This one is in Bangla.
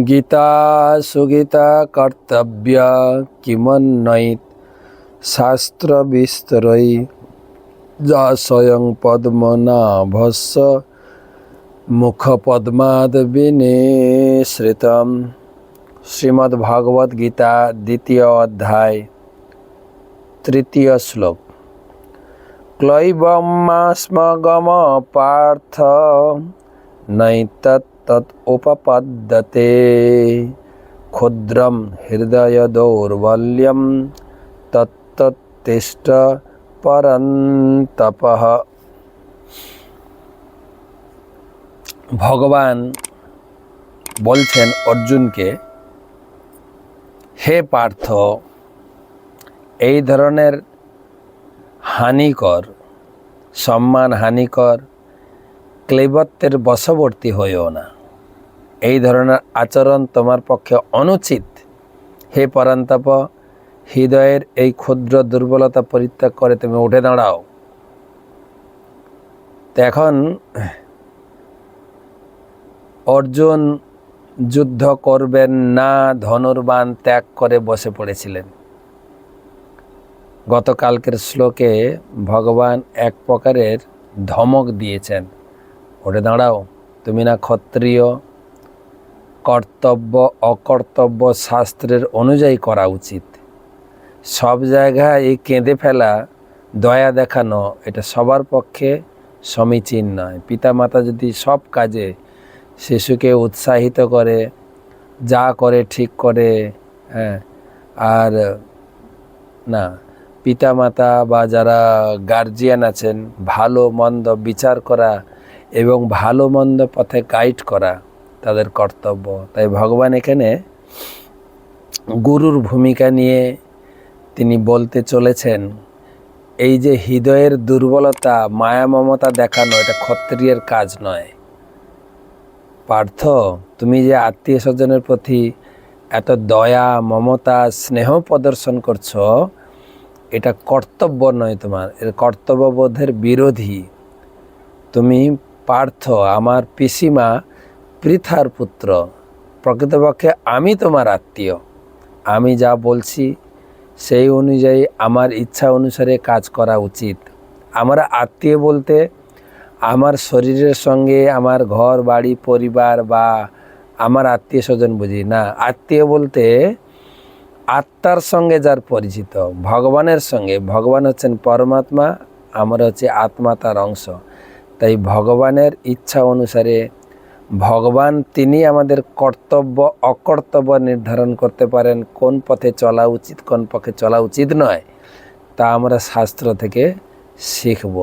গীতা সুগীতা কর্তব্য কিমন্নৈত শাস্ত্র বিস্তরৈ যা স্বয়ং পদ্মনাভস্য মুখপদ্মাদ বিনিসৃতম শ্রীমদ্ ভগবদ গীতা দ্বিতীয় অধ্যায় তৃতীয় শ্লোক ক্লৈবমাস্মগম পার্থ উপপদ্যতে ক্ষুদ্রম হৃদয় দৌর্বল্যম তত্তত্তিষ্ঠ পরন্তপঃ ভগবান বলছেন অর্জুনকে, হে পার্থ, এই ধরনের হানিকর, সম্মান হানিকর ক্লেবত্বের বশবর্তী হইও না। এই ধরনের আচরণ তোমার পক্ষে অনুচিত। হে পরান্তপ, হৃদয়ের এই ক্ষুদ্র দুর্বলতা পরিত্যাগ করে তুমি উঠে দাঁড়াও। এখন অর্জুন যুদ্ধ করবেন না, ধনুর্বাণ ত্যাগ করে বসে পড়েছিলেন। গতকালকের শ্লোকে ভগবান এক প্রকারের ধমক দিয়েছেন। ওঠে দাঁড়াও, তুমি না ক্ষত্রিয়, কর্তব্য, অকর্তব্য শাস্ত্রের অনুযায়ী করা উচিত। সব জায়গায় এই কেঁদে ফেলা, দয়া দেখানো, এটা সবার পক্ষে সমীচীন নয়। পিতামাতা যদি সব কাজে শিশুকে উৎসাহিত করে, যা করে ঠিক করে হ্যাঁ আর না, পিতামাতা বা যারা গার্জিয়ান আছেন, ভালো মন্দ বিচার করা এবং ভালো মন্দ পথে গাইড করা তাদের কর্তব্য। তাই ভগবান এখানে গুরুর ভূমিকা নিয়ে তিনি বলতে চলেছেন, এই যে হৃদয়ের দুর্বলতা, মায়া মমতা দেখানো, এটা ক্ষত্রিয়ের কাজ নয়। পার্থ, তুমি যে আত্মীয় স্বজনের প্রতি এত দয়া, মমতা, স্নেহ প্রদর্শন করছ, এটা কর্তব্য নয় তোমার, এর কর্তব্যবোধের বিরোধী। তুমি পার্থ, আমার পিসিমা পৃথার পুত্র। প্রকৃতপক্ষে আমি তোমার আত্মীয়। আমি যা বলছি সেই অনুযায়ী আমার ইচ্ছা অনুসারে কাজ করা উচিত। আমার আত্মীয় বলতে আমার শরীরের সঙ্গে আমার ঘর, বাড়ি, পরিবার বা আমার আত্মীয় স্বজন বুঝি না। আত্মীয় বলতে আত্মার সঙ্গে যার পরিচিত, ভগবানের সঙ্গে। ভগবান হচ্ছেন পরমাত্মা, আমরা হচ্ছে আত্মা তার অংশ। তাই ভগবানের ইচ্ছা অনুসারে ভগবান তিনি আমাদের কর্তব্য, অকর্তব্য নির্ধারণ করতে পারেন, কোন পথে চলা উচিত, কোন পথে চলা উচিত নয়, তা আমরা শাস্ত্র থেকে শিখব।